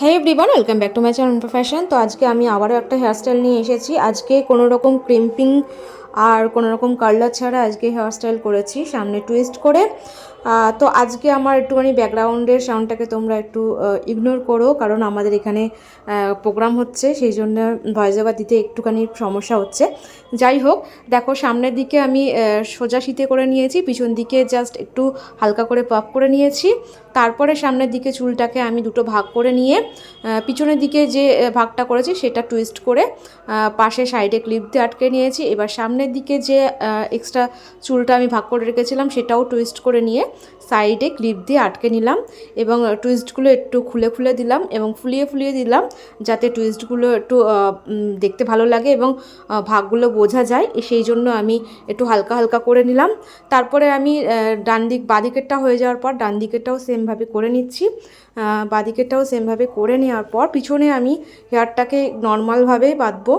হ্যাঁ everyone welcome back to my channel profession তো আজকে আমি আবারও একটা হেয়ারস্টাইল নিয়ে এসেছি। আজকে কোনো রকম ক্রিম্পিং আর কোনো রকম কার্লার ছাড়া আজকে হেয়ারস্টাইল করেছি, সামনে টুইস্ট করে। তো আজকে আমার একটুখানি ব্যাকগ্রাউন্ডের সাউন্ডটাকে তোমরা একটু ইগনোর করো, কারণ আমাদের এখানে প্রোগ্রাম হচ্ছে, সেই জন্য ভয়েস ওভার দিতে একটুখানি সমস্যা হচ্ছে। যাই হোক, দেখো সামনের দিকে আমি সোজা শীতে করে নিয়েছি, পিছন দিকে জাস্ট একটু হালকা করে পাপ করে নিয়েছি। তারপরে সামনের দিকে চুলটাকে আমি দুটো ভাগ করে নিয়ে পিছনের দিকে যে ভাগটা করেছি, সেটা টুইস্ট করে পাশে সাইডে ক্লিপ দিয়ে আটকে নিয়েছি। এবার সামনের দিকে যে এক্সট্রা চুলটা আমি ভাগ করে রেখেছিলাম, সেটাও টুইস্ট করে নিয়ে সাইডে ক্লিপ দিয়ে আটকে নিলাম এবং টুইস্টগুলো একটু খুলে খুলে দিলাম এবং ফুলিয়ে ফুলিয়ে দিলাম যাতে টুইস্টগুলো একটু দেখতে ভালো লাগে এবং ভাগগুলো বোঝা যায়। সেই জন্য আমি একটু হালকা হালকা করে নিলাম। তারপরে আমি ডান দিক বাদিকেরটা হয়ে যাওয়ার পর ডান দিকেরটাও সেমভাবে করে নিচ্ছি। বাদিকেরটাও সেমভাবে করে নেওয়ার পর পিছনে আমি হেয়ারটাকে নর্মালভাবে বাঁধবো।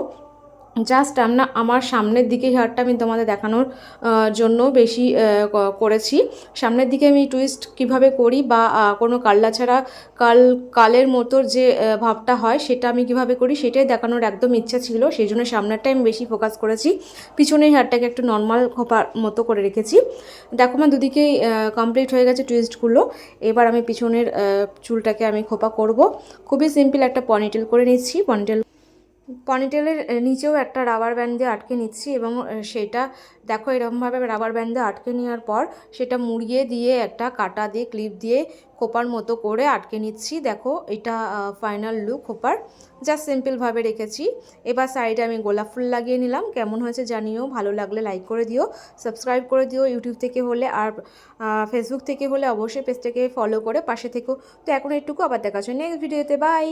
জাস্ট আমরা আমার সামনের দিকে হেয়ারটা আমি তোমাদের দেখানোর জন্য বেশি করেছি। সামনের দিকে আমি টুইস্ট কীভাবে করি বা কোনো কাল্লা ছাড়া কাল, কালের মতো যে ভাবটা হয় সেটা আমি কীভাবে করি সেটাই দেখানোর একদম ইচ্ছা ছিল। সেই জন্য সামনেরটাই আমি বেশি ফোকাস করেছি। পিছনের হেয়ারটাকে একটু নর্মাল খোপার মতো করে রেখেছি। দেখো আমার দুদিকেই কমপ্লিট হয়ে গেছে টুইস্টগুলো এবার আমি পিছনের চুলটাকে আমি খোপা করব। খুবই সিম্পল একটা পনিটেল করে নিচ্ছি। পনিটেল পনিটেলের নিচেও একটা রাবার ব্যান্ড দিয়ে আটকে নিচ্ছি এবং সেটা দেখো এরকমভাবে রাবার ব্যান্ড দিয়ে আটকে নেওয়ার পর সেটা মুড়িয়ে দিয়ে একটা কাটা দিয়ে ক্লিপ দিয়ে খোপার মতো করে আটকে নিচ্ছি। দেখো এটা ফাইনাল লুক খোপার। জাস্ট সিম্পলভাবে রেখেছি। এবার সাইডে আমি গোলাপ ফুল লাগিয়ে নিলাম। কেমন হয়েছে জানিও। ভালো লাগলে লাইক করে দিও। সাবস্ক্রাইব করে দিও ইউটিউব থেকে হলে। আর ফেসবুক থেকে হলে অবশ্যই পেজটাকে ফলো করে পাশে থেকো। তো এখন একটুকু আবার দেখা নেক্সট ভিডিওতে বাই